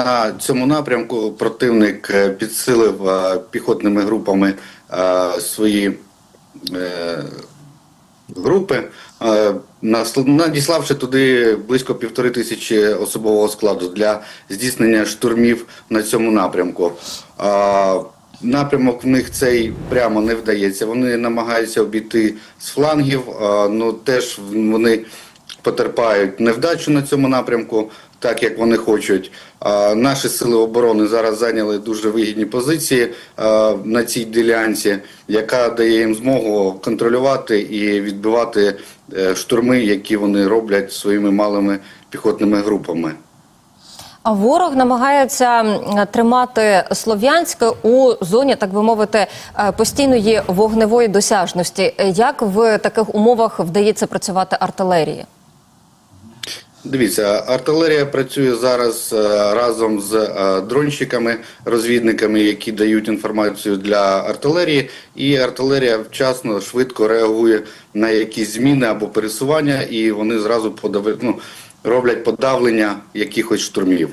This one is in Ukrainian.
На цьому напрямку противник е, підсилив е, піхотними групами е, свої групи, надіславши туди близько півтори тисячі особового складу для здійснення штурмів на цьому напрямку. Напрямок в них цей прямо не вдається. Вони намагаються обійти з флангів, а, ну теж вони потерпають невдачу на цьому напрямку, так як вони хочуть. А, Наші сили оборони зараз зайняли дуже вигідні позиції а, на цій ділянці, яка дає їм змогу контролювати і відбивати е, штурми, які вони роблять своїми малими піхотними групами. А ворог намагається тримати Слов'янське у зоні, так би мовити, е, постійної вогневої досяжності. Е, Як в таких умовах вдається працювати артилерії? Дивіться, артилерія працює зараз е, разом з е, дронщиками, розвідниками, які дають інформацію для артилерії, і артилерія вчасно швидко реагує на якісь зміни або пересування, і вони зразу подави, ну, роблять подавлення якихось штурмів.